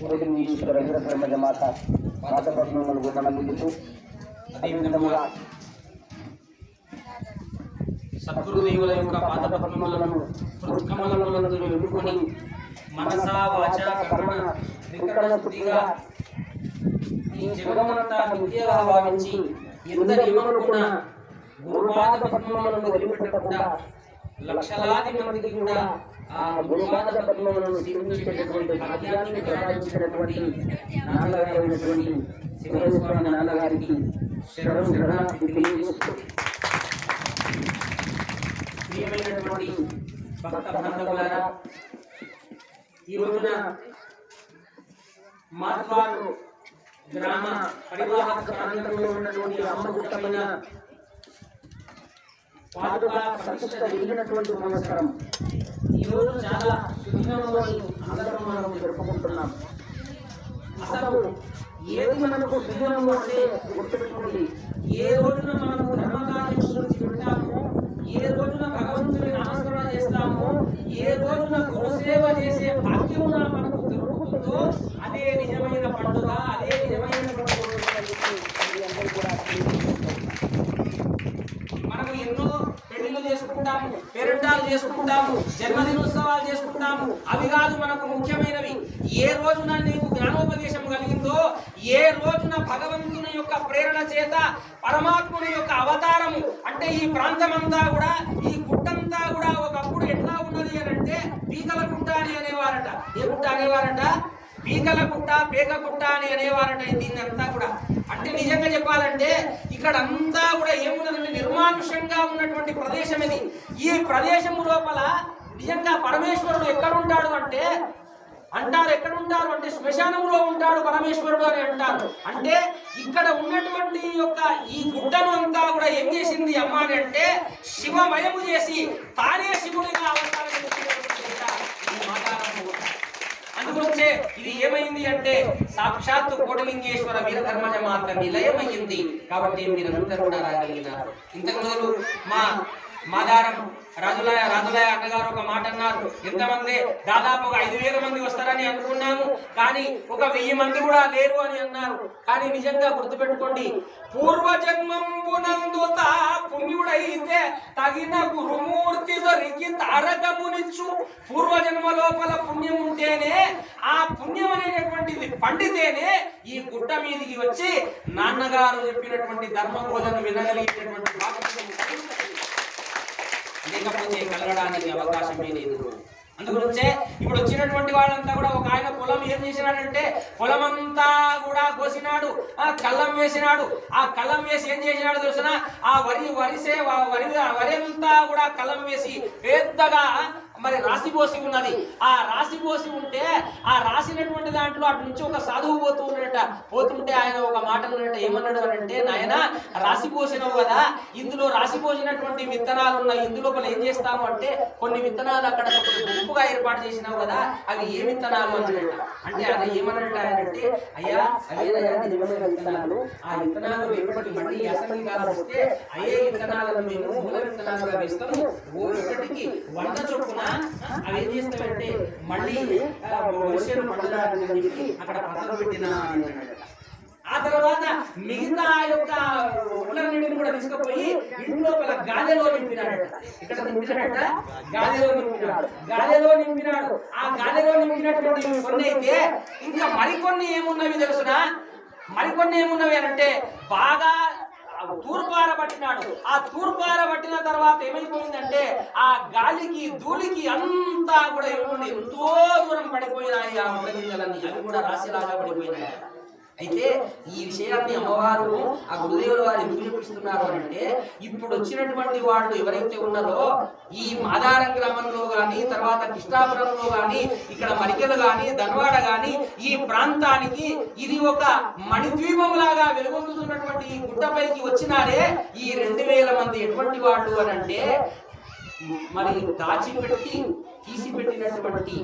ఈశ్వర వీరధర్మజ మాత మాత పద్మములు గుణనందుకు అదేవిధముగా సద్గురుదేవుల యొక్క పాదపద్మములను హృత్కమలములందు నిలుపుకొని మనసా వాచ కర్మ వికరణ శుద్ధిగా ఈ జగమునంతా మిథ్యగా భావించి ఎందరు ఏమనుకున్నా గురుపాద పద్మములను వదిలిపెట్టకుండా లక్షలాది మందికి కూడా ఆ గురుపాద పద్మములను సేవించేటటువంటి భాగ్యాన్ని ప్రసాదించినటువంటి నాన్నగారైనటువంటి శివస్వామి నాన్నగారికి శరణు తెలియజేస్తూ ప్రియమైనటువంటి భక్త బాంధవులారా ఈ రోజున మాత్వారు గ్రామ పరివాహక ప్రాంతంలో ఉన్నటువంటి అమ్మగుట్టమైన సంవత్సరం ఈ రోజు చాలా సుదినంలోని అందరం మనం జరుపుకుంటున్నాం అసలు ఏది మనకు సుదినము అంటే గుర్తుపెట్టుకోండి. ఏ రోజున మనము ధర్మకార్యం గురించి వింటాము ఏ రోజున భగవంతుని నమస్కారం చేస్తాము ఏ రోజున గురుసేవ చేసే భాగ్యం మనకు దొరుకుతుందో అదే నిజమైన పండుగ అదే నిజమైన పండుగ మీ అందరూ కూడా తెలియజేస్తున్నాం. మనము ఎన్నో పెళ్ళిళ్ళు చేసుకుంటాము పేరెంటాలు చేసుకుంటాము జన్మదినోత్సవాలు చేసుకుంటాము. అవి కాదు మనకు ముఖ్యమైనవి. ఏ రోజున నీకు జ్ఞానోపదేశం కలిగిందో ఏ రోజున భగవంతుని యొక్క ప్రేరణ చేత పరమాత్ముని యొక్క అవతారము అంటే ఈ ప్రాంతమంతా కూడా ఈ గుట్టంతా కూడా ఒకప్పుడు ఎట్లా ఉన్నది అని అంటే పీకల గుట్ట అని అనేవారట. ఏ గుట్ట అనేవారట? పీకల గుట్ట పేక గుట్ట అని అనేవారట దీన్ని అంతా కూడా. అంటే నిజంగా చెప్పాలంటే ఇక్కడ అంతా కూడా ఏమున్నదంటే నిర్మానుష్యంగా ఉన్నటువంటి ప్రదేశం ఇది. ఈ ప్రదేశం లోపల నిజంగా పరమేశ్వరుడు ఎక్కడ ఉంటాడు అంటే అంటారు ఎక్కడ ఉంటారు అంటే శ్మశానంలో ఉంటాడు పరమేశ్వరుడు అని అంటారు. అంటే ఇక్కడ ఉన్నటువంటి యొక్క ఈ గుడ్డను అంతా కూడా ఏం చేసింది అమ్మ అని అంటే శివమయము చేసి తానే శివుడిగా అవతారం ఎత్తినటువంటి గుడ్డ ఈ మాతారమ్మ గుడ్డ. అందుకొచ్చే ఇది ఏమైంది అంటే సాక్షాత్తు కోటలింగేశ్వర వీరధర్మజ మాత్రం నిలయమైంది కాబట్టి మీరందరూ కూడా రాగలిగినారు. ఇంతకు మా మాదారం రాజులయ రాజులయ అన్నగారు ఒక మాట అన్నారు. ఎంతమంది దాదాపు ఒక ఐదు వేల మంది వస్తారని అనుకున్నాము. కానీ ఒక వెయ్యి మంది కూడా లేరు అని అన్నారు. కానీ నిజంగా గుర్తుపెట్టుకోండి పూర్వజన్మంబునందు తా పుణ్యుడైతే తగిన గురుమూర్తి దొరికి తారకమునిచ్చు. పూర్వజన్మ లోపల పుణ్యం ఉంటేనే ఆ పుణ్యం అనేటటువంటిది పండితేనే ఈ గుట్ట మీదికి వచ్చి నాన్నగారు చెప్పినటువంటి ధర్మ బోధన వినగలిగేటటువంటి లేకపోతే కలగడానికి అవకాశమే లేదు. అందుగురించే ఇప్పుడు వచ్చినటువంటి వాళ్ళంతా కూడా ఒక ఆయన పొలం ఏం చేసినాడంటే పొలం అంతా కూడా కోసినాడు ఆ కళ్ళం వేసినాడు. ఆ కళ్ళం వేసి ఏం చేసినాడు తెలుసిన? ఆ వరి వరిసే వరి వరి అంతా కూడా కళ్ళం వేసి పెద్దగా మరి రాసి పోసి ఉన్నది. ఆ రాసి పోసి ఉంటే ఆ రాసినటువంటి దాంట్లో అటు నుంచి ఒక సాధువు పోతూ ఉన్నట పోతుంటే ఆయన ఒక మాట ఉన్నట ఏమన్నాడు అని అంటే నాయన రాసి పోసినావు కదా. ఇందులో రాసి పోసినటువంటి విత్తనాలు ఉన్నాయి. ఇందులో ఏం చేస్తాము అంటే కొన్ని విత్తనాలు అక్కడ గుంపుగా ఏర్పాటు చేసినావు కదా అవి ఏ విత్తనాలు అన్నాడట అంటే అది ఏమన్నట్టు ఆయన అంటే అయ్యా అవేదయ్యా నిజమైన విత్తనాలు? ఆ విత్తనాలు ఎప్పటి మళ్ళీ అసలు కాలం వస్తే అయ్యే విత్తనాలను మేము మూల విత్తనాలుగా వేస్తాము. ఒకటికి వంద చొప్పున అవి ఏం చేస్తామంటే మళ్ళీ ఆ, వర్షాలు పండుగ చెప్పి అక్కడ పక్కన పెట్టిన. ఆ తర్వాత మిగతా ఆ యొక్క ఉల్లన్నిటిని కూడా తీసుకుపోయి ఇంటి లోపల గాలిలో ఇక్కడ నింపినాడట గాలిలో నింపినాడు. గాలిలో నింపినాడు. ఆ గాలిలో నింపినటువంటి కొన్ని అయితే ఇంకా మరికొన్ని ఏమున్నవి తెలుసునా? మరికొన్ని ఏమున్నవి అంటే బాగా తూర్పార పట్టినాడు. ఆ తూర్పార పట్టిన తర్వాత ఏమైపోయిందంటే ఆ గాలికి ధూళికి అంతా కూడా ఏమైపోయింది? ఎంతో దూరం పడిపోయినాయి ఆ మొదగింజలన్నీ అవి కూడా రాశిలాగా పడిపోయినాయి. అయితే ఈ విషయాన్ని అమ్మవారు ఆ గురుదేవుల వారు ఎందుకు చూపిస్తున్నారు అంటే ఇప్పుడు వచ్చినటువంటి వాళ్ళు ఎవరైతే ఉన్నారో ఈ మాదారం గ్రామంలో కానీ తర్వాత కృష్ణాపురంలో కానీ ఇక్కడ మరికెలు కానీ ధనవాడ కానీ ఈ ప్రాంతానికి ఇది ఒక మణిద్వీపం లాగా వెలుగొందుతున్నటువంటి ఈ గుట్టపైకి వచ్చినారే ఈ రెండు వేల మంది ఎటువంటి వాళ్ళు అని అంటే మరి దాచిపెట్టి తీసి పెట్టినటువంటి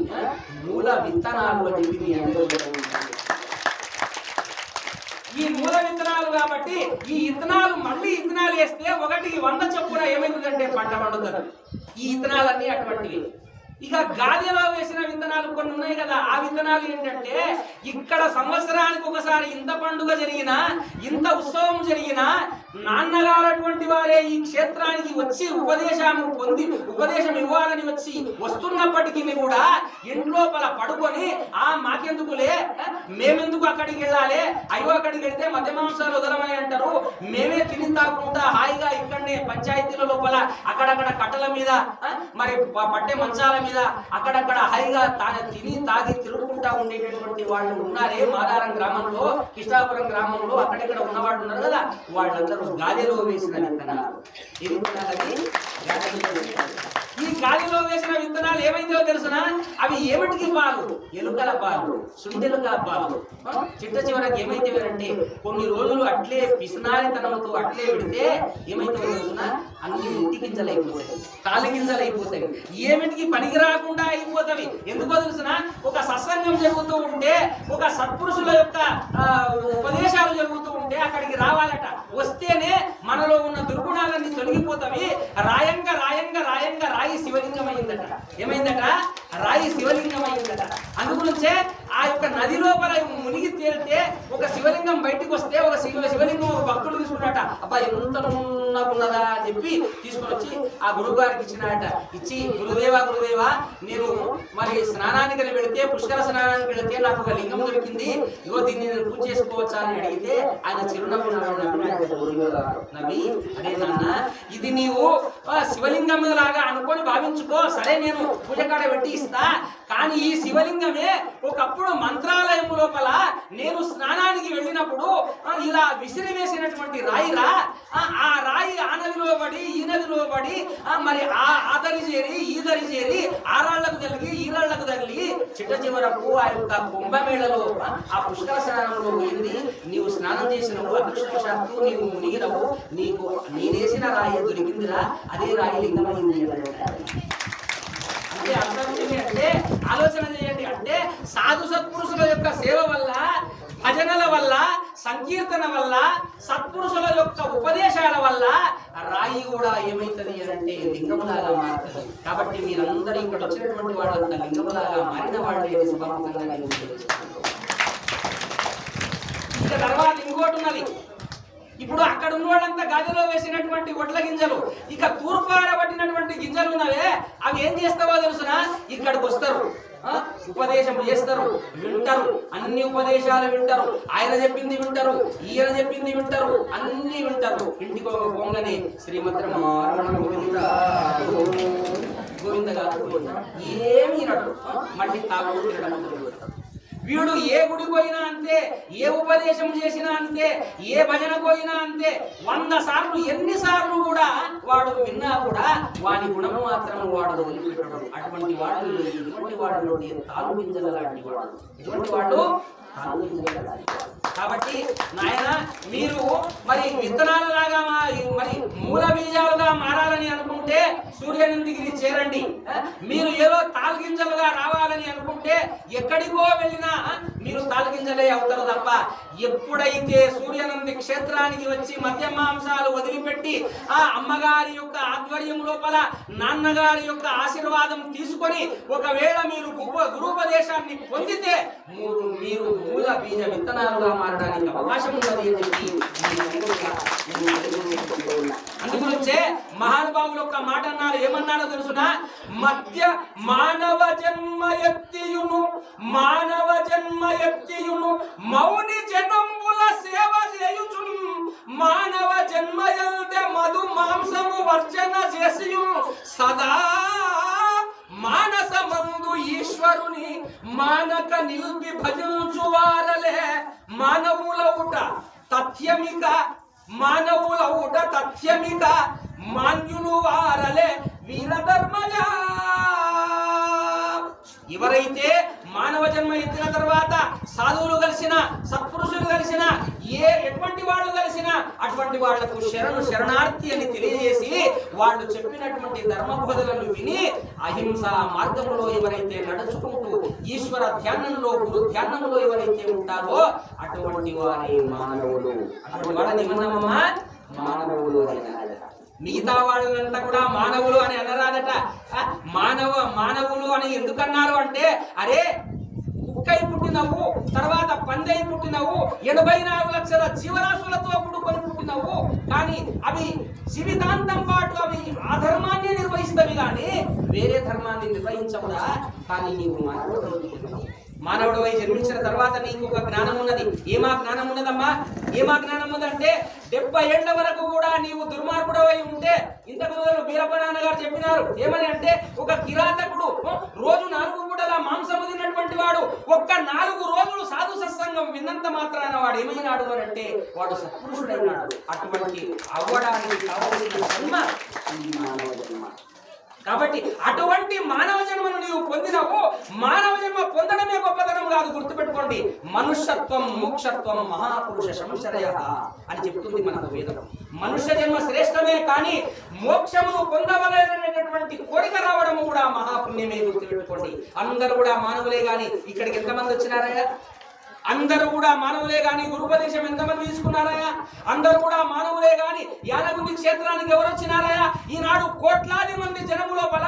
మూల విత్తనాలు అని చెప్పి మీ అందరూ ఈ మూల విత్తనాలు కాబట్టి ఈ విత్తనాలు మళ్ళీ విత్తనాలు వేస్తే ఒకటి వంద చొప్పున ఏమైందంటే పంట పండుతుంది. ఈ విత్తనాలన్నీ అటువంటివి. ఇక గాలిలో వేసిన విత్తనాలు కొన్ని ఉన్నాయి కదా ఆ విత్తనాలు ఏంటంటే ఇక్కడ సంవత్సరానికి ఒకసారి ఇంత పండుగ జరిగినా ఇంత ఉత్సవం జరిగినా నాన్నగారటువంటి వారే ఈ క్షేత్రానికి వచ్చి ఉపదేశం పొంది ఉపదేశం ఇవ్వాలని వచ్చి వస్తున్నప్పటికీ కూడా ఇంట్లోపల పడుకొని ఆ మాకెందుకులే? మేమెందుకు అక్కడికి వెళ్ళాలి? అయ్యో అక్కడికి వెళ్తే మధ్య మాంసాలు వదలమని అంటారు. మేమే తిని తాకుండా హాయిగా ఇక్కడనే పంచాయతీల లోపల అక్కడక్కడ కట్టల మీద మరి పట్టే పట్టె మంచాల మీద అక్కడక్కడ హాయిగా తాను తిని తాగి తిరుగుకుంటా ఉండేటటువంటి వాళ్ళు ఉన్నారే. మాదారం గ్రామంలో కృష్ణాపురం గ్రామంలో అక్కడక్కడ ఉన్నవాళ్ళు ఉన్నారు కదా వాళ్ళందరూ గాలిలో వేసిన విత్తనాలు. ఏ వేసిన ఈ గాలిలో వేసిన విత్తనాలు ఏమైందో తెలుసునా? అవి ఏమిటికి పాలు? ఎలుకల పాలు సుండెలుకల పాలు. చిట్ట చివరికి ఏమైతే కొన్ని రోజులు అట్లే పిసినారితనంతో అట్లే పెడితే ఏమైతే తెలుసునా? అన్ని ఇంటి గింజలు అయిపోతాయి తాలి గింజలు అయిపోతాయి ఏమిటికి పనికి రాకుండా అయిపోతాయి. ఎందుకో తెలుసునా? ఒక సత్సంగం జరుగుతూ ఉంటే ఒక సత్పురుషుల యొక్క ఉపదేశాలు జరుగుతూ ఉంటే అక్కడికి రావాలట. వస్తే చేస్తేనే మనలో ఉన్న దుర్గుణాలన్నీ తొలగిపోతాయి రాయంగా రాయంగా రాయంగా రాయి శివలింగం అయిందట ఏమైందట? రాయి శివలింగం అయిందట అందుగురించే నది లోపల మునిగి తేలితే ఒక శివలింగం బయటికి వస్తే ఒక శివ శివలింగం ఒక భక్తుడు తీసుకున్నట అబ్బా ఎంత ఉన్నదా అని చెప్పి తీసుకుని వచ్చి ఆ గురువు గారికి ఇచ్చినట ఇచ్చి గురుదేవా గురుదేవా నేను మరి స్నానానికి వెళితే పుష్కర స్నానానికి వెళితే నాకు ఒక లింగం దొరికింది. ఇగో దీన్ని నేను పూజ చేసుకోవచ్చా? అని అడిగితే ఆయన చిరునవ్వు నవ్వి అదే నాన్న ఇది నీవు శివలింగం లాగా అనుకొని భావించుకో. సరే నేను పూజ కాడ పెట్టి ఇస్తా. కానీ ఈ శివలింగమే ఒకప్పుడు మంత్రాలయం లోపల నేను స్నానానికి వెళ్ళినప్పుడు ఇలా విసిరి వేసినటువంటి రాయిరా ఆ, రాయి ఆ నదిలో పడి ఈ నదిలో పడి మరి ఆ ఆదరి చేరి ఈ దరి చేరి ఆ రాళ్ళకు తగిలి ఈరాళ్ళకు తగిలి చిట్ట చివరకు ఆ యొక్క కుంభమేళలో ఆ, పుష్కర స్నానంలో పోయింది. నీవు స్నానం చేసినవు అదృష్టవశాత్తు నీవు మునిగినవు నీకు నేనేసిన రాయి దొరికిందిరా అదే రాయి లింగమైంది అంటే అర్థం అంటే ఆలోచన చేయండి. అంటే సాధు సత్పురుషుల యొక్క సేవ వల్ల భజనల వల్ల సంకీర్తన వల్ల సత్పురుషుల యొక్క ఉపదేశాల వల్ల రాయి కూడా ఏమవుతుంది అని అంటే లింగములాగా మారుతుంది. కాబట్టి మీరందరూ ఇక్కడ వచ్చినటువంటి వాళ్ళంతా లింగములాగా మారిన వాళ్ళే శుభముఖంగా నేను తర్వాత ఇంకోటి ఉన్నది. ఇప్పుడు అక్కడ ఉన్న వాళ్ళంతా గదిలో వేసినటువంటి వడ్ల గింజలు ఇక తూర్పార పట్టినటువంటి గింజలు ఉన్నవే అవి ఏం చేస్తావో తెలుసునా? ఇక్కడికి వస్తారు. ఉపదేశం చేస్తారు వింటారు. అన్ని ఉపదేశాలు వింటారు. ఆయన చెప్పింది వింటారు ఈయన చెప్పింది వింటారు అన్ని వింటారు. ఇంటికి ఒక పొంగని శ్రీమద్రమారమణ గోవింద గారు ఏమీ మళ్ళీ తాగు వీడు ఏ గుడికి పోయినా అంతే ఏ ఉపదేశం చేసినా అంతే ఏ భజన పోయినా అంతే. వంద సార్లు ఎన్నిసార్లు కూడా వాడు విన్నా కూడా వాడి గుణము మాత్రం వాడు వదిలిపెట్టడు. అటువంటి వాడు ఎటువంటి వాడు తాను గింజల లాంటి వాడు. ఎటువంటి వాడు? తాను గింజల లాంటి వాడు. కాబట్టి నాయన మీరు మరి విత్తనాలు లాగా మరి మూల బీజాలుగా మారాలని అనుకుంటే సూర్యనందిగిరి చేరండి. మీరు ఏదో తాల్గింజలుగా రావాలని అనుకుంటే ఎక్కడికో వెళ్ళినా మీరు తాల్గింజలే అవుతారు తప్ప ఎప్పుడైతే సూర్యనంది క్షేత్రానికి వచ్చి మద్య మాంసాలు వదిలిపెట్టి ఆ అమ్మగారి యొక్క ఆధ్వర్యం లోపల నాన్నగారి యొక్క ఆశీర్వాదం తీసుకొని ఒకవేళ మీరు గురుపదేశాన్ని పొందితే మీరు మీరు మూల బీజ విత్తనాలుగా మారడానికి అవకాశం ఉన్నది అని చెప్పి అందుగురించే మహానుభావులు ఒక మాట అన్నారు ఏమన్నారో తెలుసునా? మధ్య మానవ జన్మ ఎత్తియును మానవ జన్మ ఎత్తియును మౌని జనంబుల సేవ చేయుచును. మానవ జన్మ ఎల్తే మధు మాంసము వర్జన చేసియు. సదా మానసమందు ఈశ్వరుని మానక నిల్పి భజించువారలే ఊట. తథ్యమిక మానవుల ఊట తథ్యమిక మాన్యులు వారలే వీరధర్మజా. ఎవరైతే మానవ జన్మ ఎత్తిన తర్వాత సాధువులు కలిసిన సత్పురుషులు కలిసిన ఏ ఎటువంటి వాళ్ళు కలిసిన అటువంటి వాళ్ళకు శరణు శరణార్థి అని తెలియజేసి వాళ్ళు చెప్పినటువంటి ధర్మబోధలను విని అహింస మార్గంలో ఎవరైతే నడుచుకుంటూ ఈశ్వర ధ్యానంలో గురు ధ్యానంలో ఎవరైతే ఉంటారో అటువంటి వారి మానవులు. అటువంటి వాళ్ళని ఏమన్నామమ్మా? మానవులు అని మిగతా వాళ్ళంతా కూడా మానవులు అని అనరాదట. మానవ మానవులు అని ఎందుకన్నారు అంటే అరే కుక్కై పుట్టినవు తర్వాత పందై పుట్టినవు ఎనభై నాలుగు లక్షల జీవరాశులతో కూడుకొని పుట్టినవు కానీ అవి జీవితాంతం పాటు అవి ఆ ధర్మాన్ని నిర్వహిస్తవి కానీ వేరే ధర్మాన్ని నిర్వహించవురా కానీ నీవు మానవుడు మానవుడివై జన్మించిన తర్వాత నీకు ఒక జ్ఞానం ఉన్నది ఏమా జ్ఞానం ఉన్నదమ్మా ఏమా జ్ఞానం ఉందంటే డెబ్బై ఏళ్ళ వరకు కూడా నీవు ఇంతకు మొదలు వీరప్ప నాన్న గారు చెప్పినారు ఏమని అంటే ఒక కిరాతకుడు రోజు నాలుగు పూటల మాంసము తిన్నటువంటి వాడు ఒక్క నాలుగు రోజులు సాధు సత్సంగం విన్నంత మాత్రాన వాడు ఏమైనాడు అని అంటే వాడు సత్పురుషుడైనాడు. అటువంటి అవ్వడానికి కావలసిన జన్మ ఈ మానవ జన్మ కాబట్టి అటువంటి మానవ జన్మను నీవు పొందినవు. మానవ జన్మ పొందడమే గొప్పతనం కాదు గుర్తుపెట్టుకోండి. మనుష్యత్వం మోక్షత్వం మహాపురుష సంశరయ అని చెప్తుంది మనకు వేదం. మనుష్య జన్మ శ్రేష్టమే కానీ మోక్షమును పొందవలనేటటువంటి కోరిక రావడము కూడా మహాపుణ్యమే గుర్తుపెట్టుకోండి. అందరూ కూడా మానవులే కానీ ఇక్కడికి ఎంతమంది వచ్చినారయ్యా? అందరూ కూడా మానవులే గాని గురుపదేశం ఎంతమంది తీసుకున్నారయా అందరూ కూడా మానవులే గాని యానగుండి క్షేత్రానికి ఎవరు వచ్చినారయా ఈనాడు కోట్లాది మంది జనము లోపల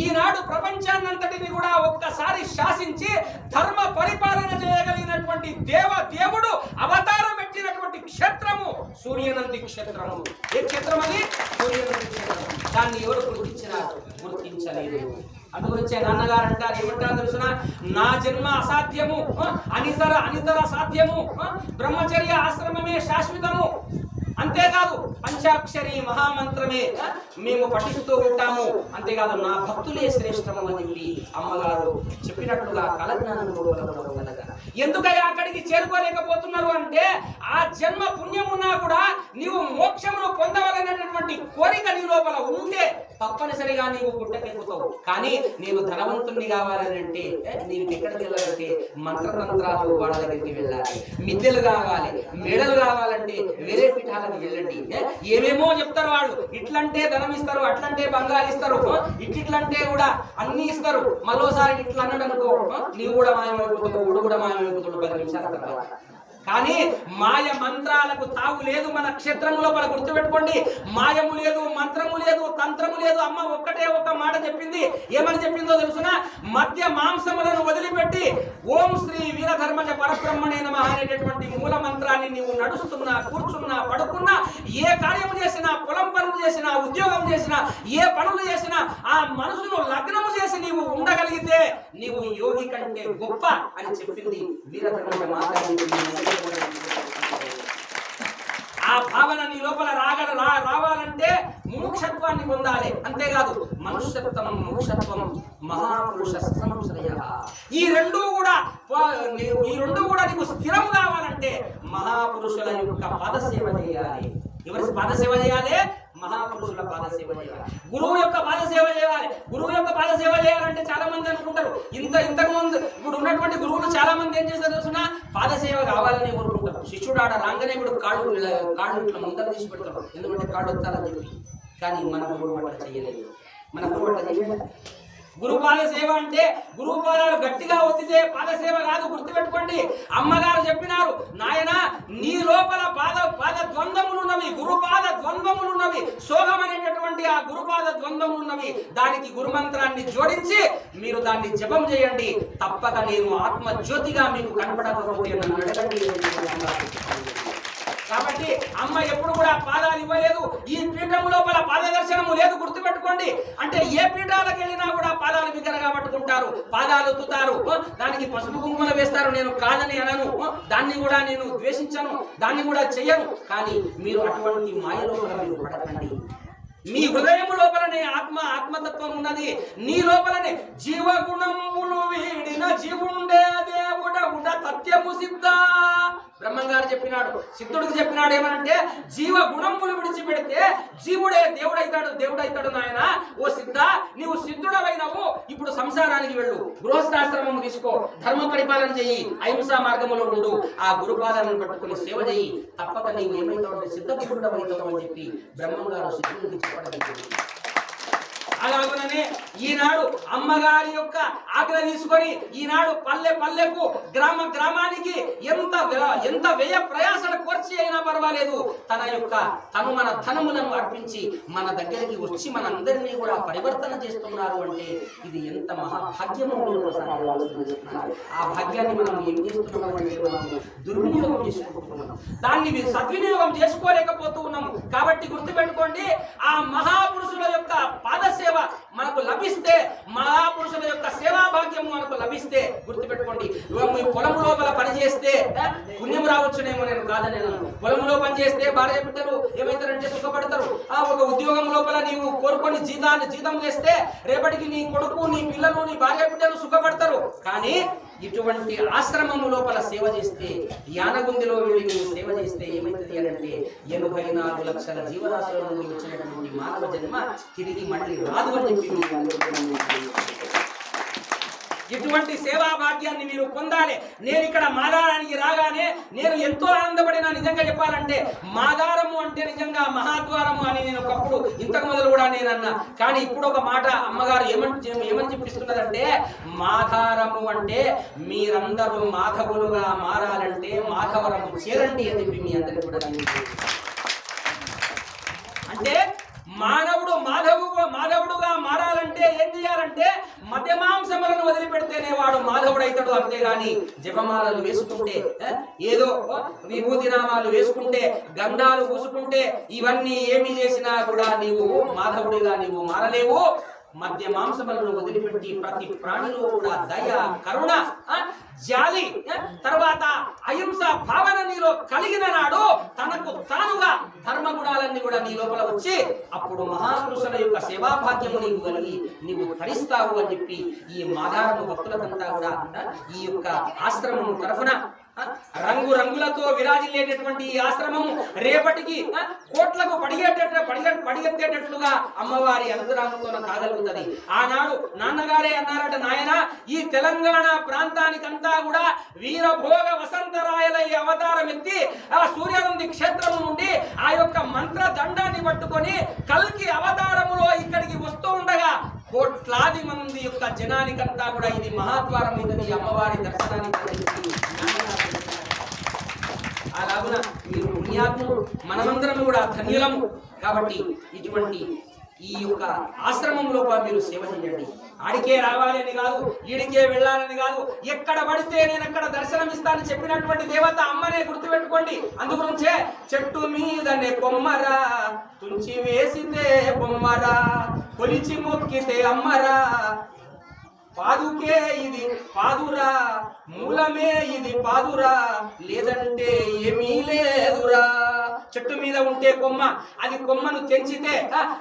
ఈనాడు ప్రపంచాన్నంతటిని కూడా ఒక్కసారి శాసించి ధర్మ పరిపాలన చేయగలిగినటువంటి దేవ దేవుడు అవతారం పెట్టినటువంటి క్షేత్రము సూర్యనంది క్షేత్రము. ఏ క్షేత్రం అది సూర్యనంది క్షేత్రం దాన్ని ఎవరు గుర్తించినారు? గుర్తించలేదు. అందుగురించే నాన్నగారు అంటారు ఏమంటారు తెలుసిన? నా జన్మ అసాధ్యము అనితర అనితర సాధ్యము ఆ, బ్రహ్మచర్య ఆశ్రమమే శాశ్వతము. అంతేకాదు పంచాక్షరి మహామంత్రమే మేము పఠిస్తూ ఉంటాము. అంతేకాదు నా భక్తులే శ్రేష్టము అని అమ్మగారు చెప్పినట్లుగా కలజ్ఞానం కలగా ఎందుకయ్యా అక్కడికి చేరుకోలేకపోతున్నారు అంటే ఆ జన్మ పుణ్యమున్నా కూడా నీవు మోక్షమును పొందవలనటువంటి కోరిక నీ లోపల ఉంటే తప్పనిసరిగా నీవు గుడ్డకెక్కుతావు కానీ నీవు ధనవంతుణ్ణి కావాలని అంటే నీవు ఎక్కడికి వెళ్ళాలంటే మంత్రతంత్రాలు వాళ్ళ దగ్గరికి వెళ్ళాలి. మిద్దెలు కావాలి మెడలు కావాలంటే వేరే పీఠాలకు వెళ్ళండి. ఏమేమో చెప్తారు వాళ్ళు. ఇట్లంటే ధనం ఇస్తారు అట్లంటే బంగారు ఇస్తారు ఇట్లంటే కూడా అన్ని ఇస్తారు. మరోసారి ఇట్లా అన్నాడు అనుకో నీవు కూడా మాయమైపోతావు కూడా మాయమైపోతాడు పది నిమిషాల తర్వాత కానీ మాయ మంత్రాలకు తావు లేదు మన క్షేత్రము లోపల గుర్తుపెట్టుకోండి. మాయము లేదు మంత్రము లేదు తంత్రము లేదు. అమ్మ ఒక్కటే ఒక్క మాట చెప్పింది. ఏమని చెప్పిందో తెలుసునా? మధ్య మాంసములను వదిలిపెట్టి ఓం శ్రీ వీరధర్మజ పరబ్రహ్మణే నమ అనేటటువంటి మూల మంత్రాన్ని నీవు నడుస్తున్నా కూర్చున్నా పడుకున్నా ఏ కార్యము చేసినా పొలం పనులు చేసినా ఉద్యోగం చేసినా ఏ పనులు చేసినా ఆ మనసును లగ్నము చేసి నీవు ఉండగలిగితే నీవు యోగి కంటే గొప్ప అని చెప్పింది వీరధర్మజ ఆ భావన నీ లోపల రాగల రా- రావాలంటే మోక్షత్వాన్ని పొందాలి. అంతేకాదు మనుష్యత్వం మోక్షత్వం మహాపురుష సంశ్రయ ఈ రెండు కూడా ఈ రెండు కూడా నీకు స్థిరం కావాలంటే మహాపురుషుల యొక్క పదసేవ చేయాలి. ఎవరి పదసేవ చేయాలి? మహాపురుషుల పాదసేవ చేయాలి. గురువు యొక్క పాదసేవ చేయాలి. గురువు యొక్క పాదసేవ చేయాలంటే చాలా మంది అనుకుంటారు. ఇంత ఇంతకు ముందు ఇప్పుడు ఉన్నటువంటి గురువులు చాలా మంది ఏం చేస్తారు తెలుసునా? పాదసేవ కావాలని కోరుకుంటారు. శిష్యుడు ఆడ రాగానే ఇప్పుడు కాళ్ళు కాళ్ళు ఇట్లా ముందర తీసి పెడతారు. ఎందుకంటే కాళ్ళు వస్తారని చెప్పి. కానీ మన గురువు అట్లా చేయలేదు. మన గురువు అట్లా చేయలేదు. గురువు పాద సేవ అంటే గురువు పాదాలు గట్టిగా ఒత్తితే పాదసేవ రాదు కాదు గుర్తుపెట్టుకోండి. అమ్మగారు చెప్పినారు నాయన నీ లోపల పాద పాద ద్వంద్వములున్నవి గురుపాద ద్వంద్వములున్నవి సోగం అనేటటువంటి ఆ గురుపాద ద్వంద్వములున్నవి. దానికి గురుమంత్రాన్ని జోడించి మీరు దాన్ని జపం చేయండి. తప్పక నేను ఆత్మజ్యోతిగా మీకు కనపడకపోతే నన్ను అడగండి. కాబట్టి అమ్మ ఎప్పుడు కూడా పాదాలు ఇవ్వలేదు. ఈ పీఠము లోపల పాదదర్శనము లేదు గుర్తుపెట్టుకోండి. అంటే ఏ పీఠాలకు వెళ్ళినా కూడా పాదాలు బిగ్గరగా పట్టుకుంటారు పాదాలు తుతారు దానికి పసుపు కుంకుమలు వేస్తారు. నేను కాదని అనను. దాన్ని కూడా నేను ద్వేషించను దాన్ని కూడా చెయ్యను. కానీ మీరు అటువంటి మాయలో మీరు పడకండి. మీ హృదయం లోపలనే ఆత్మ ఆత్మతత్వం ఉన్నది. నీ లోపలనే జీవగుణములు సత్యము సిద్ధ. బ్రహ్మంగారు చెప్పినాడు. సిద్ధుడికి చెప్పినాడు ఏమనంటే జీవ గుణములు విడిచిపెడితే జీవుడే దేవుడైతాడు దేవుడైతాడు నాయన. ఓ సిద్ధ నీవు సిద్ధుడవైనవు ఇప్పుడు సంసారానికి వెళ్ళు. గృహస్థాశ్రమం తీసుకో ధర్మ పరిపాలన చెయ్యి అహింసా మార్గములో ఉండు. ఆ గురుపాదాలను పట్టుకుని సేవ చెయ్యి. తప్పక నీవు ఏమైతావు అంటే సిద్ధపురుడవైతావు అని చెప్పి బ్రహ్మంగారు సిద్ధుడికి చెప్పడం అలాగనే ఈనాడు అమ్మగారి యొక్క ఆగ్రహ తీసుకొని ఈనాడు పల్లె పల్లెకు గ్రామ గ్రామానికి ఎంత ఎంత వ్యయ ప్రయాసలు కోర్చి అయినా పర్వాలేదు. తన యొక్క తను మన ధనములను అర్పించి మన దగ్గరికి వచ్చి మనందరినీ కూడా పరివర్తన చేస్తున్నారు అంటే ఇది ఎంత మహాభాగ్యము ఆ భాగ్యాన్ని మనం ఏం చేస్తున్నాం అంటే దుర్వినియోగం చేసుకుంటున్నాం. దాన్ని సద్వినియోగం చేసుకోలేకపోతూ ఉన్నాము. కాబట్టి గుర్తుపెట్టుకోండి ఆ మహాపురుషుల యొక్క పాదసేవ మనకు లభిస్తే మహాపురుషుల యొక్క సేవా భాగ్యము మనకు లభిస్తే గుర్తుపెట్టుకోండి. ఇవాళ మీ పొలం లోపల పనిచేస్తే పుణ్యం రావచ్చునేమో నేను కాదని పొలంలో పనిచేస్తే భార్య బిడ్డలు ఏమైతారంటే సుఖపడతారు. ఆ ఒక ఉద్యోగం లోపల నీవు కోరుకొని జీతాన్ని జీతం చేస్తే రేపటికి నీ కొడుకు నీ పిల్లలు నీ భార్య బిడ్డలు సుఖపడతారు. కానీ ఇటువంటి ఆశ్రమము లోపల సేవ చేస్తే యానగుందిలో వెళ్ళి నువ్వు సేవ చేస్తే ఏమైతుంది అని అంటే ఎనభై నాలుగు లక్షల జీవరాశుల నుండి వచ్చినటువంటి మానవ జన్మ తిరిగి మళ్ళీ రాదు అని చెప్పి ఇటువంటి సేవా భాగ్యాన్ని మీరు పొందాలి. నేను ఇక్కడ మాదారానికి రాగానే నేను ఎంతో ఆనందపడినా నిజంగా చెప్పాలంటే మాదారము అంటే నిజంగా మహాద్వారము అని నేను ఒకప్పుడు ఇంతకు మొదలు కూడా నేను అన్నా. కానీ ఇప్పుడు ఒక మాట అమ్మగారు ఏమని ఏమని చెప్పిస్తున్నదంటే మాధారము అంటే మీరందరూ మాధవులుగా మారాలంటే మాధవరము చేరండి అని చెప్పి మీ అందరికీ కూడా అంటే మానవుడు మాధవు మాధవుడుగా మారాలంటే ఏం చేయాలంటే మధ్యమాంసములను వదిలిపెడితేనే వాడు మాధవుడైతాడు అంతేగాని జపమాలలు వేసుకుంటే ఏదో విభూతి నామాలు వేసుకుంటే గంధాలు పూసుకుంటే ఇవన్నీ ఏమి చేసినా కూడా నీవు మాధవుడిగా నీవు మారలేవు. మధ్య మాంసములను వదిలిపెట్టి ప్రతి ప్రాణిలో కూడా దయ కరుణ ఆ, జాలి తర్వాత అహింస భావన నీలో కలిగిన నాడు తనకు తన గుణాలన్నీ కూడా నీ లోపల వచ్చి అప్పుడు మహాపురుషుల యొక్క సేవా భాగ్యము నీవు కలిగి నీవు ధరిస్తావు అని చెప్పి ఈ మాదారము భక్తులకంతా కూడా ఈ యొక్క ఆశ్రమం తరఫున రంగు రంగులతో విరాజిల్లేటటువంటి ఈ ఆశ్రమము రేపటికి కోట్లకు పడిగేటట్టు పడిగ పడిగెత్తేటట్లుగా అమ్మవారి అనుగ్రహంతో కాగలుగుతుంది ఆనాడు నాన్నగారే అన్నారట నాయన ఈ తెలంగాణ ప్రాంతానికంతా కూడా వీరభోగ వసంతరాయల ఈ అవతారం ఎత్తి ఆ సూర్యనంది క్షేత్రం నుండి ఆ యొక్క మంత్ర దండాన్ని పట్టుకొని కల్కి అవతారములో ఇక్కడికి వస్తూ ఉండగా కోట్లాది మంది యొక్క జనానికంతా కూడా ఇది మహాద్వారం ఇది అమ్మవారి దర్శనానికి అలాగున మీరు పుణ్యాత్ములు మనమందరం కూడా ధన్యులము. కాబట్టి ఇటువంటి ఈ యొక్క ఆశ్రమంలో కూడా మీరు సేవ చేయండి. ఆడికే రావాలని కాదు ఈడికే వెళ్ళాలని కాదు ఎక్కడ పడితే నేను అక్కడ దర్శనం ఇస్తానని చెప్పినటువంటి దేవత అమ్మనే గుర్తుపెట్టుకోండి. అందుగురించే చెట్టు మీదనే కొమ్మరా తుంచి వేసితే బొమ్మరా కొలిచి మొక్కితే అమ్మరా. పాదుకే ఇది పాదురా మూలమే ఇది పాదురా. లేదంటే ఏమీ లేదురా. చెట్టు మీద ఉంటే కొమ్మ అది కొమ్మను తెంచితే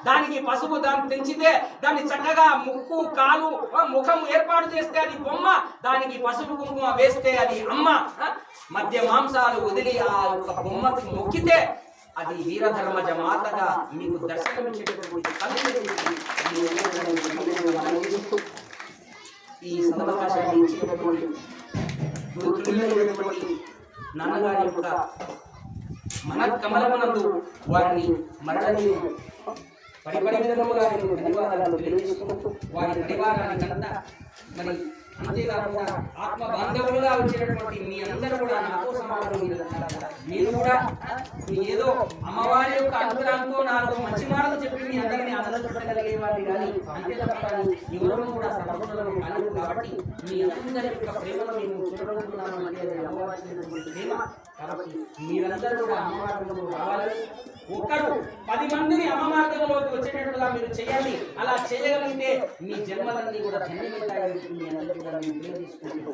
దానికి పసుపు దాన్ని తెంచితే దాన్ని చక్కగా ముక్కు కాలు ముఖం ఏర్పాటు చేస్తే అది కొమ్మ దానికి పసుపు కుంకుమ వేస్తే అది అమ్మ. మధ్య మాంసాలు వదిలి ఆ యొక్క బొమ్మకి మొక్కితే అది వీరధర్మ జమాతగా మీకు దర్శనమిచ్చేటటువంటి ఈ సదవకాశాన్ని ఇచ్చినటువంటి నాన్నగారి యొక్క మన కమలమనందు వారిని మరణని పరిపరి విధముగా నేను ధన్యవాదాలు తెలియజేసుకుంటూ వారి పరివారానికంతా మరి అంతేకాకుండా ఆత్మ బాంధవులుగా వచ్చినటువంటి మీ అందరూ కూడా నాతో సమానం నేను కూడా. ఏదో అమ్మవారి యొక్క అనుగ్రహంతో నాతో మంచి మాటలు చెప్పి మీ అందరినీ ఆనందపడగలిగే వారిని కానీ అంతే తప్ప ఎవరు కూడా సర్వజ్ఞులను కాదు కాబట్టి మీ అందరి యొక్క ప్రేమను మేము చూడగలుగుతున్నాము అనేది అమ్మవారి ప్రేమ. కాబట్టి మీరందరూ కూడా అమ్మవారి రావాలని ఒక్కరు పది మందిని అమ్మ వచ్చేటట్టుగా మీరు చేయాలి. అలా చేయగలిగితే మీ జన్మలన్నీ కూడా ధన్యమవుతాయని మీ అందరికీ కూడా మేము తెలియజేసుకుంటూ